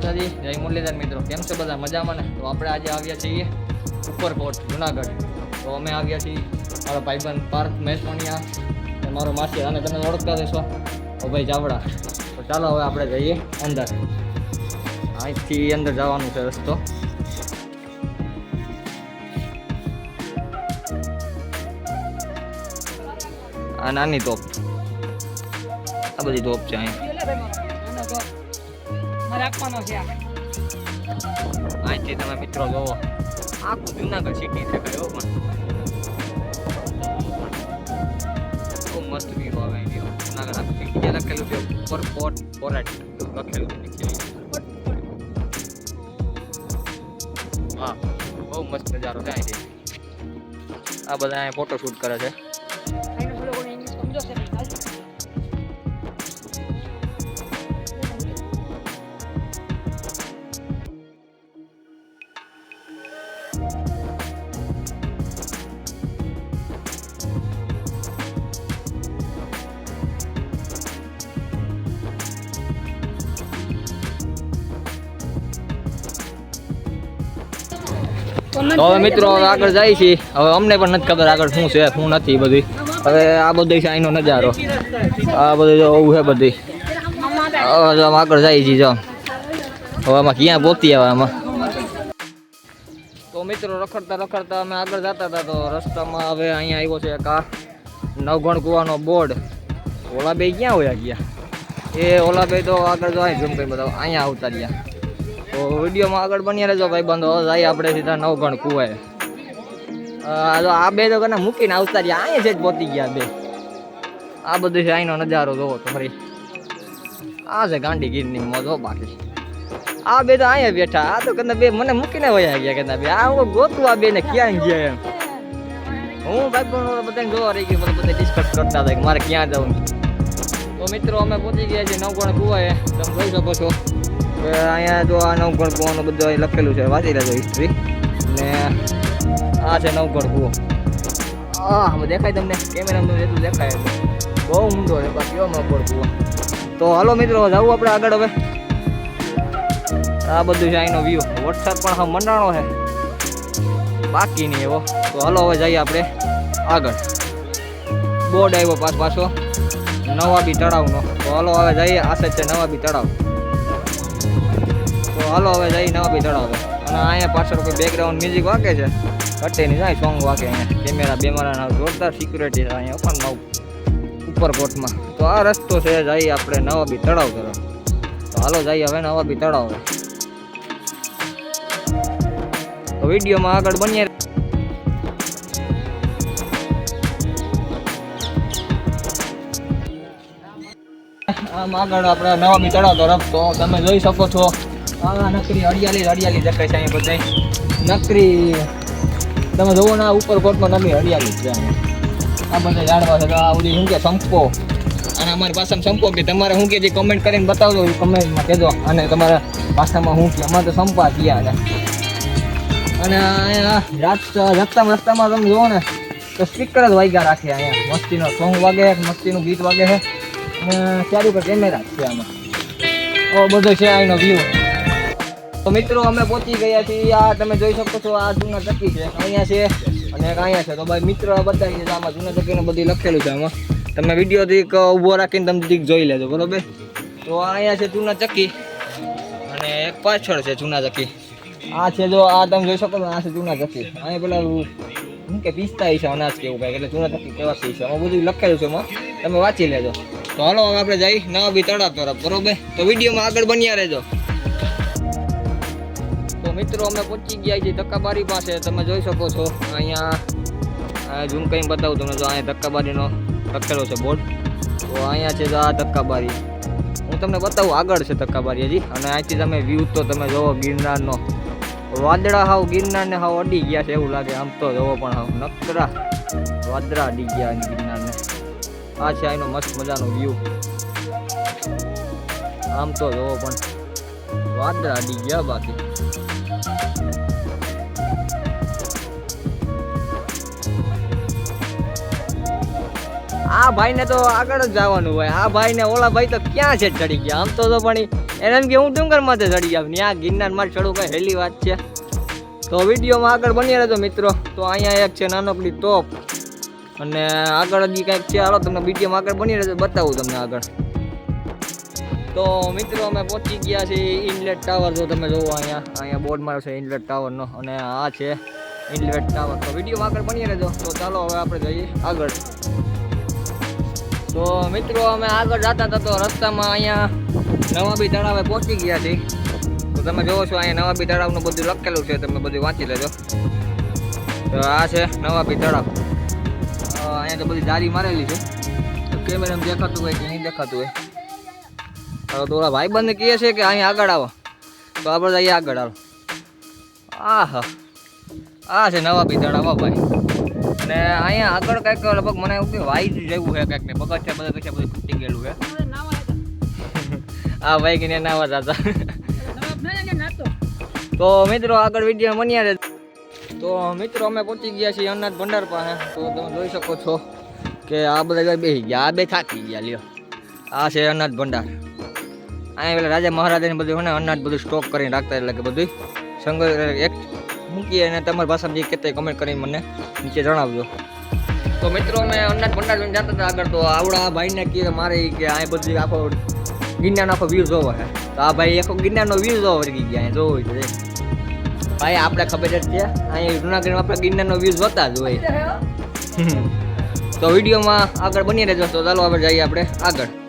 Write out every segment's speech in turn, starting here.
માતાજી, જય મુરલીધર મિત્રો. કેમ છો બધા? મજામાં ને? તો આપણે આજે આવ્યા છીએ ઉપરકોટ, જુનાગઢ. તો અમે આવ્યા છીએ મારો ભાઈબંધ પાર્થ મહેસવાણીયા અને મારો માસી. અને તમે ઓળખતા દેશો ઓ ભાઈ ચાવડા. તો ચાલો હવે આપણે જઈએ અંદર. અહીંથી અંદર જવાનું છે રસ્તો. આ નાની તોપ. આ બધી તોપ છે અહીં. મારે આપવાનો છે. અહીંથી તમે મિત્રો જોવો. આખું જુનાગઢ સિટી છે કયો પણ. બહુ મસ્ત વ્યૂ આવે એની જુનાગઢ આખું સિટી લખેલું છે, ઉપર પોટ પોરાટ લખેલું છે હા, બહુ મસ્ત નજારો છે અહીંથી. આ બધા અહીંયા ફોટો શૂટ કરે છે. તો હવે મિત્રો હવે આગળ જાય છે. હવે અમને પણ નથી ખબર આગળ શું છે શું નથી બધી. હવે આ બધું છે અહીંનો નજારો. આ બધું જો આવું છે બધી. હવે આગળ જાય છે જો હવે આમાં ક્યાં પહોંચી આવે આમાં. તો મિત્રો રખડતા રખડતા અમે આગળ જતા હતા તો રસ્તામાં હવે અહીંયા આવ્યો છે એક આ નવગણ કુવાનો બોર્ડ. ઓલા બે ક્યાં હોયા ગયા? એ ઓલા બે તો આગળ જો અહીં જમ કરી બધા અહીંયા આવતા રહ્યા. તો વિડીયોમાં આગળ બની રહેજો ભાઈ બંધો જાય આપણે સીધા નવ ગણ કુવાય આ બે તો કને મૂકીને આવતા રહ્યા. અહીંયા છે જ પહોંચી ગયા બે. આ બધું છે, અહીંનો નજારો જોવો તો ફરી. આ છે ગાંડી ગીરની મોજો બાકી. આ બે તો અહીંયા બેઠા. આ તો કદાચ બે મને મૂકીને વયા ગયા કદાચ બે. આ ગોતું આ બે ને ક્યાં ગયા એમ? હું ભાઈ પણ બધાને જોવા રહી ગયું બધા ડિસ્કસ કરતા હતા કે મારે ક્યાં જવું. તો મિત્રો, અમે પહોંચી ગયા છીએ નવગણ કુવાએ. તમે જોઈ શકો છો. અહીંયા જો આ નવગણ કુવાનું બધું લખેલું છે, વાંચી લેજો હિસ્ટ્રી ને આ છે નવગણ કુવો આ દેખાય તમને? કેમેરામાં એટલું દેખાય બહુ ઊંડો છે બાકી કેવો નવગણ કુવો તો હાલો મિત્રો જવું આપણે આગળ હવે. આ બધું છે અહીંનો વ્યૂ વરસાદ પણ હા મંડાણો છે. બાકી નહીં એવો. તો હાલો હવે જઈએ આપણે આગળ. બોર્ડ આવ્યો પાછ પાછો. નવાબી તળાવનો. તો હાલો હવે જઈએ. આશે છે નવાબી તળાવ. તો હાલો હવે જઈએ નવાબી તળાવ અને અહીંયા પાછળ કોઈ બેકગ્રાઉન્ડ મ્યુઝિક વાગે છે? કટે નહીં, જાય સોંગ વાગે અહીંયા. કેમેરા બેમેરા જોરદાર સિક્યુરિટી છે અહીંયા પણ નવ ઉપરકોટમાં તો આ રસ્તો છે, જઈએ આપણે નવાબી તળાવ તરફ તો હાલો જઈએ હવે નવાબી તળાવ તો વિડીયોમાં આગળ બનીએ. આમ આગળ આપણે નવાબી તળાવ તરફ તો તમે જોઈ શકો છો. આ નકરી હરિયાળી હરિયાળી દેખાય છે અહીંયા બધે નકરી, તમે જોવો ના ઉપર કોટમાં નકરી હરિયાળી છે. આ બધા ઝાડવા છે, તો આ બધી શું કે સંપો અને અમારી ભાષામાં સંપો કે, તમારે શું કે જે કમેન્ટ કરીને બતાવજો, એ કમેન્ટમાં કહેજો. અને તમારા ભાષામાં શું કે, અમારે તો સંપા થયા ને અને રસ્તામાં રસ્તામાં તમે જોવો ને, તો સ્પીકર જ વાગ્યા રાખે અહીંયા. મસ્તીનો સોંગ વાગે, મસ્તીનું ગીત વાગે છે. અને ચારી પર કેમેરા છે આમાં. બધો છે અહીંનો વ્યૂ તો મિત્રો, અમે પહોંચી ગયા છીએ. આ તમે જોઈ શકો છો, આ જૂના ટકી છે. અહીંયા છે અને અહીંયા છે. તો ભાઈ, મિત્ર બતાવી છે. આમાં જૂના ટકીને બધી લખેલું છે આમાં. તમે વિડીયોથી દીક ઊભો રાખીને તમે દીક જોઈ લેજો, બરોબર? તો અહીંયા છે જૂના ચક્કી અને એક પાછળ છે જૂના ચક્કી આ છે જો, આ તમે જોઈ શકો છો, આ છે જૂના ચક્કી અહીંયા પેલા શું કે પિસ્તા છે, અનાજ કેવું કાંઈક, એટલે જૂના ચક્કી કેવા છે. આમાં બધું લખેલું છે એમાં તમે વાંચી લેજો. તો હાલો, હવે આપણે જઈ નવા બી તળાવ તરફ, બરોબર? તો વિડીયોમાં આગળ બન્યા રહેજો. મિત્રો, અમે પહોંચી ગયા છીએ ધક્કાબારી પાસે. તમે જોઈ શકો છો. અહીંયા ઝૂમ કંઈ બતાવું તમને. જો, અહીંયા ધક્કાબારીનો લખેલો છે બોર્ડ. તો અહીંયા છે આ ધક્કાબારી. હું તમને બતાવું, આગળ છે ધક્કાબારી હજી. અને અહીંથી તમે વ્યૂ તો તમે જોવો ગિરનારનો. વાદળા હાવ, ગિરનારને હાવ અડી ગયા છે એવું લાગે. આમ તો જોવો પણ હાવ. નકરા. વાદળા અડી ગયા ગિરનારને. આ છે અહીંનો મસ્ત મજાનો વ્યૂ આમ તો જોવો પણ. વાદળા અડી ગયા બાકી. આ ભાઈને તો આગળ જ જવાનું હોય. આ ભાઈને ઓલા ભાઈ તો ક્યાં છે ચડી ગયા? આમ તો તો પણ એને એમ કે હું ડુંગર માથે ચડી જાવ ત્યાં ગિરનાર માર ચડું કઈ હેલી વાત છે. તો વિડીયોમાં આગળ બની રહેજો મિત્રો. તો અહીંયા એક છે નાનકડી તોપ અને આગળ હજી કંઈક છે. હાલો તમને વિડીયોમાં આગળ બની રહેજો. બતાવું તમને આગળ. તો મિત્રો અમે પહોંચી ગયા છીએ ઇનલેટ ટાવર. જો તમે જોવો અહીંયા અહીંયા બોર્ડ માર્યો છે ઇનલેટ ટાવરનો. અને આ છે ઇનલેટ ટાવર. તો વિડીયોમાં આગળ બની રહેજો. તો ચાલો હવે આપણે જઈએ આગળ. તો મિત્રો, અમે આગળ જતા હતા તો રસ્તામાં અહીંયા નવાબી તળાવે પહોંચી ગયા છીએ. તો તમે જોવો છો, અહીંયા નવાબી તળાવનું બધું લખેલું છે, તમે બધું વાંચી લેજો. તો આ છે નવાબી તળાવ. અહીંયા તો બધી જારી મારેલી છે. કેમેરામાં દેખાતું હોય કે નહીં દેખાતું હોય. તો ઓલા ભાઈબંધ કહે છે કે અહીંયા આગળ આવો. તો આપણે અહીંયા આગળ આવો. આ હા આ છે નવાબી તળાવ ભાઈ. અને અહીંયા આગળ કંઈક લગભગ મને એવું કે વાઈટ જેવું છે કંઈક ને પગથિયા બધા કશે બધું તૂટી ગયેલું છે. આ ભાઈ કે નાવા નાતો. તો મિત્રો આગળ વીડિયો મન્યા રહે તો મિત્રો અમે પહોંચી ગયા છીએ અનાજ ભંડાર પાસે. તો તમે જોઈ શકો છો કે આ બધા બેસી ગયા આ બે થાકી ગયા લ્યો. આ છે અનાજ ભંડાર. અહીંયા પેલા રાજા મહારાજાને બધું છે ને અનાજ બધું સ્ટોક કરીને રાખતા એટલે કે બધું સંગ્રહ એક મૂકીએ અને તમારી ભાષામાં જે કહેતા કમેન્ટ કરીને મને નીચે જણાવજો. તો મિત્રો અમે અનાજ જોઈને જતા હતા આગળ. તો આવડા ભાઈને કહે મારે કે આ બધું આખો ગિરનારનો આખો વ્યૂ જોવો છે. તો આ ભાઈ આખો ગિરનારનો વ્યૂ જોવા વળગી ગયા અહીં જોવો છે. ભાઈ આપણે ખબર જ છે અહીંયા જુનાગઢમાં આપણે ગિરનારનો વ્યૂ જોતા જ હોય. તો વિડીયોમાં આગળ બની રહેજો. તો ચાલો આપણે જઈએ આપણે આગળ.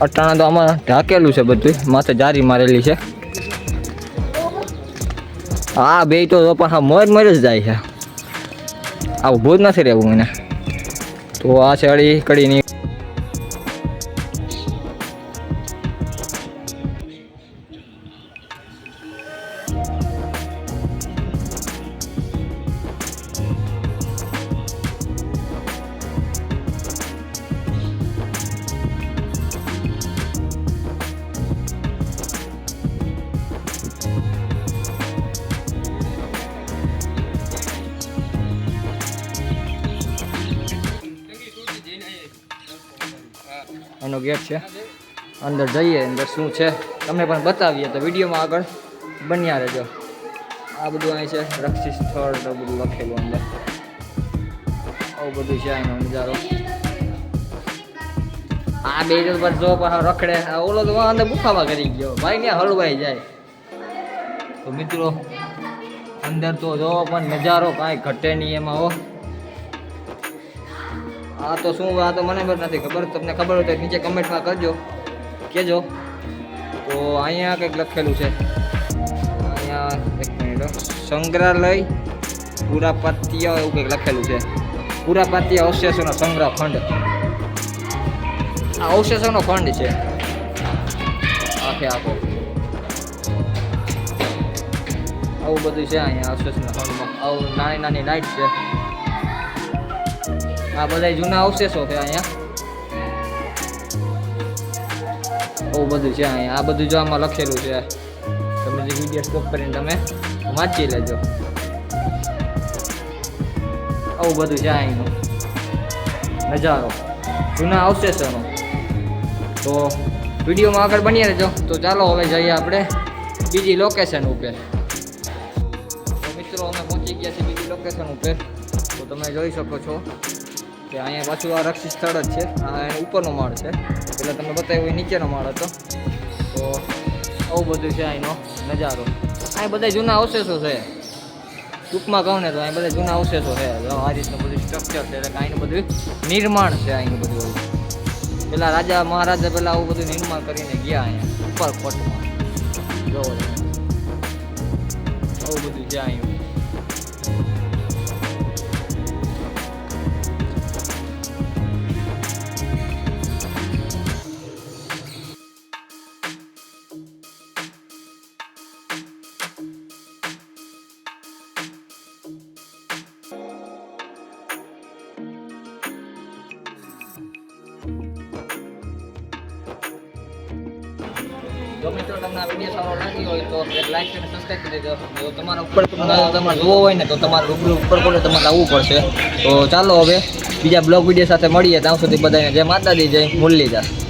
અટાણા તો આમાં ઢાકેલું છે બધું. માથે જારી મારેલી છે. આ બે તો પણ હા મોર મોર જ જાય છે. આવું ભૂત નથી રહેવું મને તો આ છે અડી કડીની એનો ગેટ છે. અંદર જઈએ, અંદર શું છે? તમને પણ બતાવીએ તો વિડીયોમાં આગળ બન્યા રહેજો. આ બધું અહીં છે, રક્ષિત સ્થળ બધું લખેલું અંદર. આવું બધું છે એનો નજારો. આ બે બસ જો પણ રખડે. ઓલો તો અંદર ગુફામાં કરી ગયો. ભાઈ ને હળવાઈ જાય? તો મિત્રો, અંદર તો જો પણ નજારો કાંઈ ઘટે નહીં એમાં, હો. આ તો શું આ તો મને પણ નથી. ખબર? તમને ખબર હોય તો નીચે કમેન્ટમાં કરજો કહેજો. તો અહીંયા કંઈક લખેલું છે. અહીંયા એક મિનિટ સંગ્રહાલય પુરાપાત્ય એવું કંઈક લખેલું છે. પુરાપાત્ય અવશેષોનો સંગ્રહ ખંડ આ અવશેષોનો ખંડ છે. આખે આખો. આવું બધું છે અહીંયા અવશેષના ખંડમાં. આવું નાની નાની લાઈટ છે. આ બધા જૂના અવશેષો છે અહીંયા. બહુ બધું છે અહીંયા. આ બધું જો આમાં લખેલું છે. તમે જે વીડિયો સ્ટોપ કરીને તમે વાંચી લેજો. આવું બધું છે અહીંનું. નજારો. જૂના અવશેષોનો. તો વિડીયોમાં આગળ બની રહેજો. તો ચાલો હવે જઈએ આપણે બીજી લોકેશન ઉપર. તો મિત્રો, અમે પહોંચી ગયા છીએ બીજી લોકેશન ઉપર. તો તમે જોઈ શકો છો. કે અહીંયા પાછું આ રક્ષિત સ્થળ જ છે. ઉપરનો માળ છે. પેલા તમે બતાવ્યું એ નીચેનો માળ હતો. તો આવું બધું છે અહીંનો નજારો. અહીં બધા જૂના અવશેષો છે. ટૂંકમાં કહું ને તો અહીં બધા જૂના અવશેષો છે. આ રીતનું બધું સ્ટ્રક્ચર છે. એટલે અહીંનું બધું નિર્માણ છે અહીંનું બધું પેલા રાજા, મહારાજા પેલા આવું બધું નિર્માણ કરીને ગયા અહીંયા ઉપર કોટમાં જોવો આવું બધું છે અહીંનું. ગમે તો તમને હોય તો એક લાઈક કરી દેજો. જો ઉપર તમારે જોવો હોય ને તો તમારે ઉપર કોને તમારે આવવું પડશે. તો ચાલો હવે બીજા બ્લોગ વીડિયો સાથે મળીએ. ત્યાં સુધી બધા જે માતા દી જય મુરલી જાય